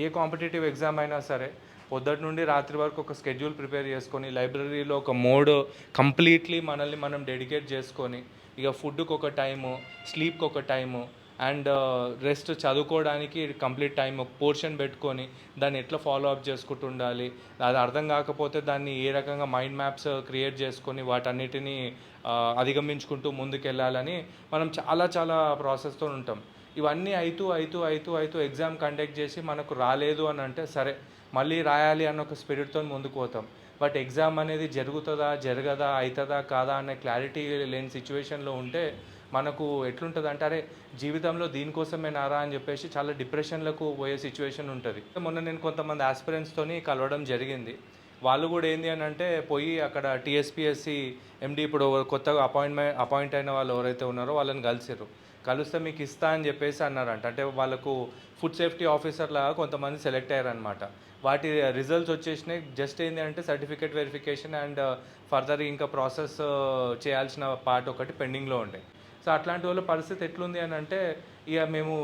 ఏ competitive exam అయినా సరే పొద్దుటి నుండి రాత్రి వరకు ఒక స్కెడ్యూల్ ప్రిపేర్ చేసుకొని లైబ్రరీలో ఒక మోడ్ కంప్లీట్లీ మనల్ని మనం డెడికేట్ చేసుకొని ఇక ఫుడ్కి ఒక టైము స్లీప్కి ఒక టైము అండ్ రెస్ట్ uh, చదువుకోవడానికి కంప్లీట్ టైం ఒక పోర్షన్ పెట్టుకొని దాన్ని ఎట్లా ఫాలో అప్ చేసుకుంటూ ఉండాలి అది అర్థం కాకపోతే దాన్ని ఏ రకంగా మైండ్ మ్యాప్స్ క్రియేట్ చేసుకొని వాటన్నిటిని uh, అధిగమించుకుంటూ ముందుకెళ్ళాలని మనం చాలా చాలా ప్రాసెస్తో ఉంటాం. ఇవన్నీ అవుతూ అవుతూ అవుతూ అవుతూ ఎగ్జామ్ కండక్ట్ చేసి మనకు రాలేదు అని అంటే సరే మళ్ళీ రాయాలి అన్న ఒక స్పిరిట్తో ముందుకు పోతాం. బట్ ఎగ్జామ్ అనేది జరుగుతుందా జరగదా అవుతుందా కాదా అనే క్లారిటీ లేని సిచ్యువేషన్లో ఉంటే మనకు ఎట్లుంటుంది అంటే అరే జీవితంలో దీనికోసమే నారా అని చెప్పేసి చాలా డిప్రెషన్లకు పోయే సిచ్యువేషన్ ఉంటుంది. మొన్న నేను కొంతమంది ఆస్పిరెంట్స్తోని కలవడం జరిగింది. వాళ్ళు కూడా ఏంది అని అంటే పోయి అక్కడ టీఎస్పిఎస్సి ఎండి ఇప్పుడు కొత్తగా అపాయింట్మెంట్ అపాయింట్ అయిన వాళ్ళు ఎవరైతే ఉన్నారో వాళ్ళని కలిసిరు కలిస్తే మీకు ఇస్తా అని చెప్పేసి అన్నారంట. అంటే వాళ్ళకు ఫుడ్ సేఫ్టీ ఆఫీసర్ లాగా కొంతమంది సెలెక్ట్ అయ్యారనమాట వాటి రిజల్ట్స్ వచ్చేసినాయి. జస్ట్ ఏంటి అంటే సర్టిఫికేట్ వెరిఫికేషన్ అండ్ ఫర్దర్ ఇంకా ప్రాసెస్ uh, చేయాల్సిన పార్ట్ ఒకటి పెండింగ్లో ఉండే. సో అట్లాంటి వాళ్ళ పరిస్థితి ఎట్లుంది అని అంటే ఇక మేము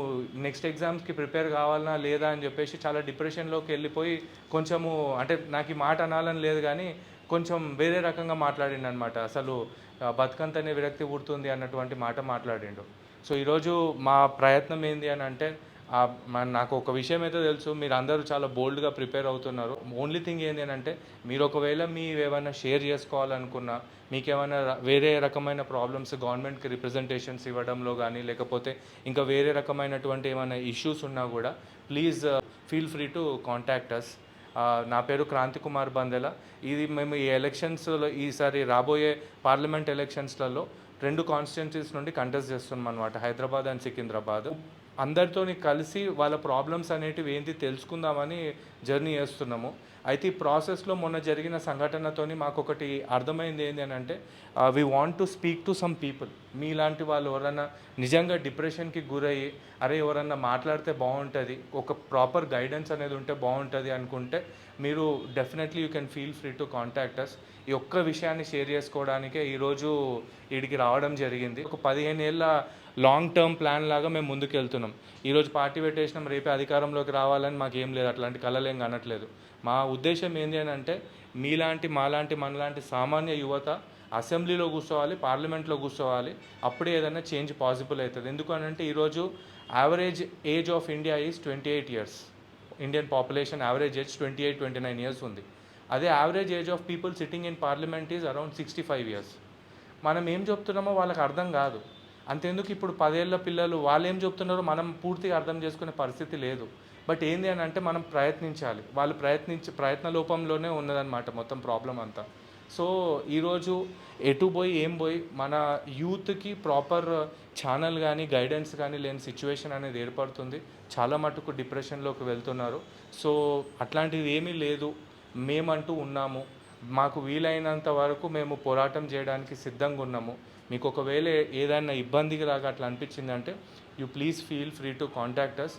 నెక్స్ట్ ఎగ్జామ్స్కి ప్రిపేర్ కావాలనా లేదా అని చెప్పేసి చాలా డిప్రెషన్లోకి వెళ్ళిపోయి కొంచెము అంటే నాకు ఈ మాట అనాలని లేదు కానీ కొంచెం వేరే రకంగా మాట్లాడిండు అనమాట అసలు బతుకంతనే విరక్తి పుడుతుంది అన్నటువంటి మాట మాట్లాడిండు. సో ఈరోజు మా ప్రయత్నం ఏంటి అని అంటే నాకు ఒక విషయం అయితే తెలుసు మీరు అందరూ చాలా బోల్డ్గా ప్రిపేర్ అవుతున్నారు. ఓన్లీ థింగ్ ఏంటి అని అంటే మీరు ఒకవేళ మీ ఏమైనా షేర్ చేసుకోవాలనుకున్నా మీకు ఏమైనా వేరే రకమైన ప్రాబ్లమ్స్ గవర్నమెంట్కి రిప్రజెంటేషన్స్ ఇవ్వడంలో కానీ లేకపోతే ఇంకా వేరే రకమైనటువంటి ఏమైనా ఇష్యూస్ ఉన్నా కూడా please feel free to contact us నా పేరు క్రాంతి కుమార్ బందెల. ఇది మేము ఈ ఎలక్షన్స్లో ఈసారి రాబోయే పార్లమెంట్ ఎలక్షన్స్లలో రెండు కాన్స్టిట్యున్సీస్ నుండి కంటెస్ట్ చేస్తున్నాం అనమాట హైదరాబాద్ అండ్ సికింద్రాబాద్. అందరితోని కలిసి వాళ్ళ ప్రాబ్లమ్స్ అనేటివి ఏంటి తెలుసుకుందామని జర్నీ చేస్తున్నాము. అయితే ఈ ప్రాసెస్లో మొన్న జరిగిన సంఘటనతోని మాకు ఒకటి అర్థమైంది ఏంటి అని అంటే we want to speak to some people మీలాంటి వాళ్ళు ఎవరన్నా నిజంగా డిప్రెషన్కి గురయ్యి అరే ఎవరన్నా మాట్లాడితే బాగుంటుంది ఒక ప్రాపర్ గైడెన్స్ అనేది ఉంటే బాగుంటుంది అనుకుంటే మీరు definitely you can feel free to contact us ఈ ఒక్క విషయాన్ని షేర్ చేసుకోవడానికే ఈరోజు వీడికి రావడం జరిగింది. ఒక పదిహేను ఏళ్ళ లాంగ్ టర్మ్ ప్లాన్ లాగా మేము ముందుకు వెళ్తున్నాం ఈరోజు పార్టీ పెట్టేసినాం రేపే అధికారంలోకి రావాలని మాకు ఏం లేదు అట్లాంటి కళలు కనట్లేదు. మా ఉద్దేశం ఏంటి అని అంటే మీలాంటి మాలాంటి మనలాంటి సామాన్య యువత అసెంబ్లీలో కూర్చోవాలి పార్లమెంట్లో కూర్చోవాలి అప్పుడే ఏదైనా చేంజ్ పాసిబుల్ అవుతుంది. ఎందుకు అని అంటే ఈరోజు average age of India is twenty eight years. Indian population average age twenty eight twenty nine years ఉంది. అదే average age of people sitting in parliament is around sixty five years. మనం ఏం చెప్తున్నామో వాళ్ళకి అర్థం కాదు. అంతెందుకు ఇప్పుడు పదేళ్ళ పిల్లలు వాళ్ళు ఏం చెప్తున్నారో మనం పూర్తిగా అర్థం చేసుకునే పరిస్థితి లేదు. బట్ ఏంది అని అంటే మనం ప్రయత్నించాలి. వాళ్ళు ప్రయత్నించి ప్రయత్న లోపంలోనే ఉన్నదన్నమాట మొత్తం ప్రాబ్లం అంతా. సో ఈరోజు ఎటు పోయి ఏం పోయి మన యూత్కి ప్రాపర్ ఛానల్ కానీ గైడెన్స్ కానీ లేని సిచ్యువేషన్ అనేది ఏర్పడుతుంది. చాలా మటుకు డిప్రెషన్లోకి వెళ్తున్నారు. సో అట్లాంటిది ఏమీ లేదు. మేమంటూ ఉన్నాము. మాకు వీలైనంత వరకు మేము పోరాటం చేయడానికి సిద్ధంగా ఉన్నాము. మీకు ఒకవేళ ఏదైనా ఇబ్బందికి రాగా అట్లా అనిపించిందంటే you please feel free to contact us